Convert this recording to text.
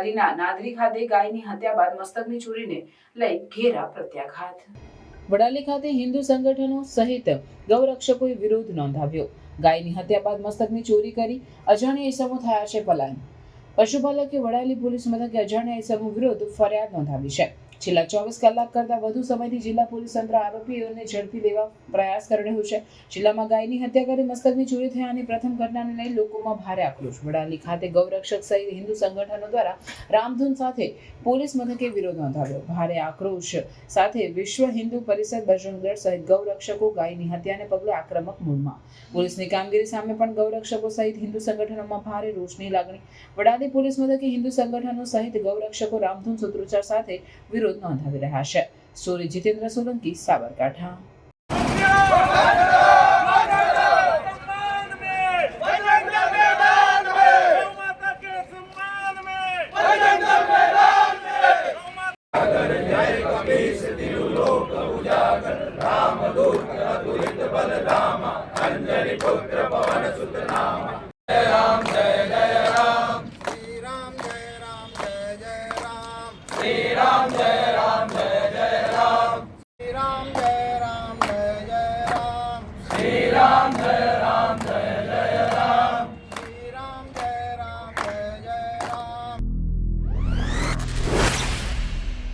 વડાલીના નાદરી ખાતે ગાયની હત્યા બાદ મસ્તકની ચોરીને લઈ ઘેરા પ્રત્યાઘાત. વડાલી ખાતે હિન્દુ સંગઠનો સહિત ગૌરક્ષકોએ વિરોધ નોંધાવ્યો. ગાયની હત્યા બાદ મસ્તકની ચોરી કરી અજાણ્યા ઇસમો થયા છે પલાયન. પશુપાલકે વડાલી પોલીસ મથકે અજાણ્યા ઇસમો વિરુદ્ધ ફરિયાદ નોંધાવી છે. છેલ્લા ચોવીસ કલાક કરતા વધુ સમયથી જિલ્લા પોલીસ તંત્ર આરોપીઓને ઝડપી લેવા પ્રયાસ કરી રહ્યું છે. જિલ્લામાં ગાયની હત્યા કરી મસ્તકની ચોરી થયાની પ્રથમ ઘટનાને લઈ લોકોમાં ભારે આક્રોશ. વડાલી ખાતે ગૌરક્ષક સહિત હિન્દુ સંગઠનો દ્વારા રામધૂન સાથે પોલીસ મથકે વિરોધ નોંધાવ્યો. ભારે આક્રોશ સાથે વિશ્વ હિન્દુ પરિષદ બજરંગ સહિત ગૌરક્ષકો ગાયની હત્યાને પગલે આક્રમક મૂળમાં. પોલીસની કામગીરી સામે પણ ગૌરક્ષકો સહિત હિન્દુ સંગઠનોમાં ભારે રોષની લાગણી. વડાલી પોલીસ મથકે હિન્દુ સંગઠનો સહિત ગૌરક્ષકો રામધૂન સૂત્રોચ્ચાર સાથે વિરોધ નોંધાવી રહ્યા છે સ્ટોરી જીતેન્દ્ર સોલંકી સાબરકાંઠા सम्मान में बजरंग मैदान में गौ माता के सम्मान में बजरंग मैदान में गौ माता श्री राम जय राम जय जय राम श्री राम